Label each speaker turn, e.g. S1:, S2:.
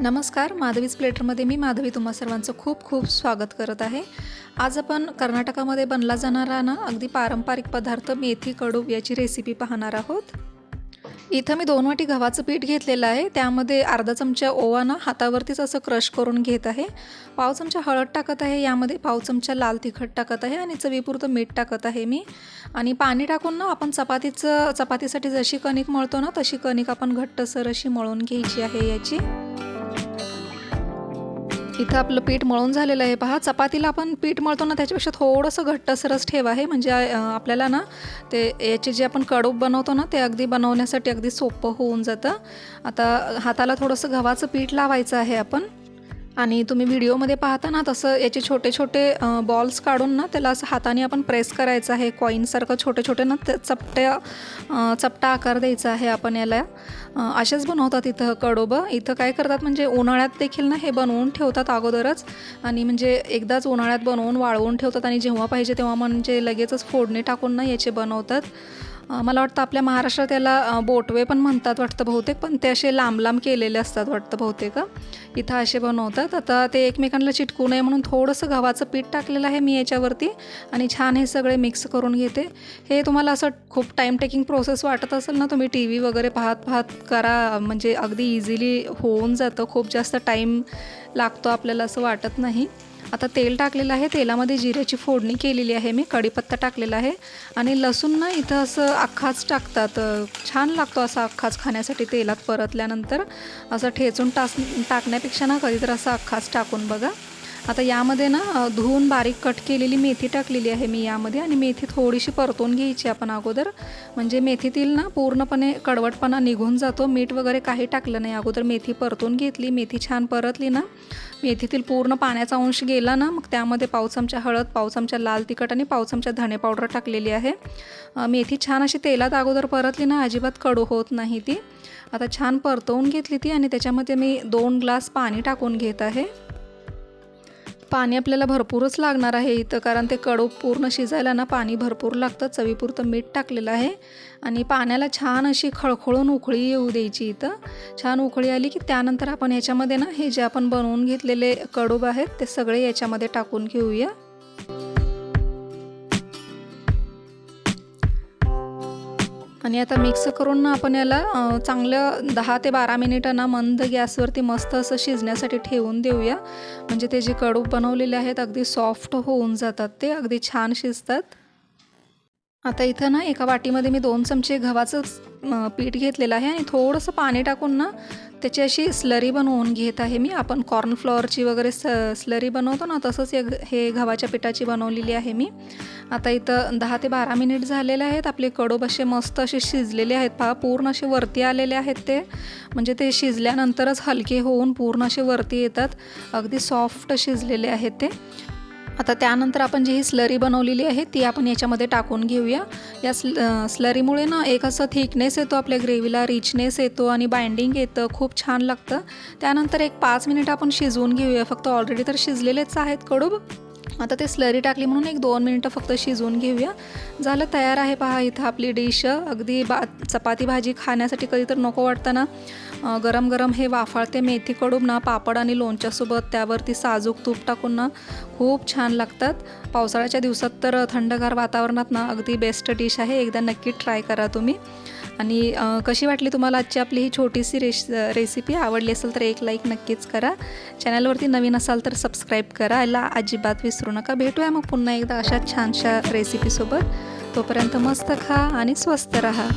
S1: नमस्कार माधवीज प्लेटरमध्ये मी माधवी तुम्हा सर्वांचं खूप खूप स्वागत करत आहे. आज आपण कर्नाटकामध्ये बनला जाणारा ना अगदी पारंपरिक पदार्थ मेथी कडू याची रेसिपी पाहणार आहोत. इथं मी दोन वाटी गव्हाचं पीठ घेतलेलं आहे. त्यामध्ये अर्धा चमचा ओवा ना हातावरतीच असं क्रश करून घेत आहे. पाव चमचा हळद टाकत आहे यामध्ये पाव चमचा लाल तिखट टाकत आहे आणि चवीपुरतं मीठ टाकत आहे मी. आणि पाणी टाकून ना आपण चपातीचं चपातीसाठी जशी कणिक मळतो ना तशी कणिक आपण घट्टसर अशी मळून घ्यायची आहे याची. इथं आपलं पीठ मळून झालेलं आहे. पहा चपातीला आपण पीठ मळतो ना त्याच्यापेक्षा थोडंसं घट्टसरच ठेवा आहे म्हणजे आपल्याला ना ते याचे जे आपण कडूप बनवतो ना ते अगदी बनवण्यासाठी अगदी सोपं होऊन जातं. आता हाताला थोडंसं गव्हाचं पीठ लावायचं आहे आपण. आणि तुम्ही व्हिडिओमध्ये पाहता ना तसं याचे छोटे छोटे बॉल्स काढून ना त्याला असं हाताने आपण प्रेस करायचं आहे. कॉईनसारखं छोटे छोटे ना ते चपट्या चपटा आकार द्यायचा आहे आपण याला. असेच बनवतात इथं कडोबं. इथं काय करतात म्हणजे उन्हाळ्यात देखील ना हे बनवून ठेवतात अगोदरच. आणि म्हणजे एकदाच उन्हाळ्यात बनवून वाळवून ठेवतात आणि जेव्हा पाहिजे तेव्हा म्हणजे लगेचच फोडणी टाकून ना याचे बनवतात. मला वाटतं आपल्या महाराष्ट्रात याला बोटवे पण म्हणतात वाटतं बहुतेक पण ते असे लांब लांब केलेले असतात वाटतं बहुतेक. इथं असे बनवतात. आता ते एकमेकांना चिटकू नये म्हणून थोडंसं गव्हाचं पीठ टाकलेलं आहे मी याच्यावरती आणि छान हे सगळे मिक्स करून घेते. हे तुम्हाला असं खूप टाईम टेकिंग प्रोसेस वाटत असेल ना तुम्ही टी व्ही वगैरे पाहत पाहत करा. म्हणजे अगदी इझिली होऊन जातं. खूप जास्त टाईम लागतो आपल्याला असं वाटत नाही. आता तेल टाकलेलं आहे. तेलामध्ये जिऱ्याची फोडणी केलेली आहे मी. कढीपत्ता टाकलेला आहे. आणि लसूण ना इथं असं अख्खाच टाकतात. छान लागतो असा अख्खाच खाण्यासाठी तेलात परतल्यानंतर. असं ठेचून टास टाकण्यापेक्षा ना कधीतर असं अख्खाच टाकून बघा. आता यामध्ये ना धुवून बारीक कट केलेली मेथी टाकलेली आहे मी यामध्ये आणि मेथी थोडीशी परतून घ्यायची आपण अगोदर. म्हणजे मेथीतील ना पूर्णपणे कडवटपणा निघून जातो. मीठ वगैरे काही टाकलं नाही अगोदर. मेथी परतून घेतली. मेथी छान परतली ना. मेथीतील पूर्ण पाण्याचा अंश गेला ना मग त्यामध्ये पाव चमचा हळद पाव चमचा लाल तिखट आणि पाव चमचा धणे पावडर टाकलेली आहे. मेथी छान अशी तेलात अगोदर परतली ना अजिबात कडू होत नाही ती. आता छान परतवून घेतली ती आणि त्याच्यामध्ये मी दोन ग्लास पाणी टाकून घेत आहे. पाणी आपल्याला भरपूरच लागणार आहे इथं कारण ते कडू पूर्ण शिजायला ना पाणी भरपूर लागतं. चवीपुरतं मीठ टाकलेलं आहे. आणि पाण्याला छान अशी खळखळून उकळी येऊ द्यायची इथं. छान उकळी आली की त्यानंतर आपण याच्यामध्ये ना हे जे आपण बनवून घेतलेले कडूब आहेत ते सगळे याच्यामध्ये टाकून घेऊया. आणि आता मिक्स करून ना आपण याला चांगलं दहा ते बारा मिनिटं ना मंद गॅसवरती मस्त असं शिजण्यासाठी ठेवून देऊया. म्हणजे ते जे कडू बनवलेले आहेत अगदी सॉफ्ट होऊन जातात ते अगदी छान शिजतात. आता इथं ना एका वाटीमध्ये मी दोन चमचे गव्हाचं पीठ घेतलेलं आहे आणि थोडंसं पाणी टाकून ना त्याची अशी स्लरी बनवून घेत आहे मी. आपण कॉर्नफ्लॉवरची वगैरे स स्लरी बनवतो ना तसंच हे गव्हाच्या पिठाची बनवलेली आहे मी. आता इथं दहा ते बारा मिनिट झालेले आहेत. आपले कडोब असे मस्त असे शिजलेले आहेत. पहा पूर्ण असे वरती आलेले आहेत ते. म्हणजे ते शिजल्यानंतरच हलके होऊन पूर्ण असे वरती येतात. अगदी सॉफ्ट शिजलेले आहेत ते. आता त्यानंतर आपण जी ही स्लरी बनवलेली आहे ती आपण याच्यामध्ये टाकून घेऊया. या स्ल स्लरीमुळे ना एक असं थिकनेस येतो आपल्या ग्रेव्हीला रिचनेस येतो आणि बाइंडिंग येतं खूप छान लागतं. त्यानंतर एक पाच मिनिट आपण शिजवून घेऊया. फक्त ऑलरेडी तर शिजलेलेच आहेत कडूब आता ते स्लरी टाकली म्हणून एक दोन मिनटं फक्त शिजवून घेऊया. झालं तयार आहे पहा इथं आपली डिश अगदी बा चपाती भाजी खाण्यासाठी कधी तर नको वाटतं ना गरम गरम हे वाफाळते मेथी कडून ना पापड आणि लोणच्यासोबत त्यावरती साजूक तूप टाकून ना खूप छान लागतात. पावसाळ्याच्या दिवसात तर थंडगार वातावरणात ना अगदी बेस्ट डिश आहे. एकदा नक्की ट्राय करा तुम्ही. आणि कशी वाटली तुम्हाला आजची आपली ही छोटीशी रेश रेसिपी आवडली असेल तर एक लाईक नक्कीच करा. चॅनलवरती नवीन असाल तर सबस्क्राईब करायला अजिबात विसरू नका. भेटूया मग पुन्हा एकदा अशा छानशा रेसिपीसोबत तोपर्यंत मस्त खा आणि स्वस्त रहा.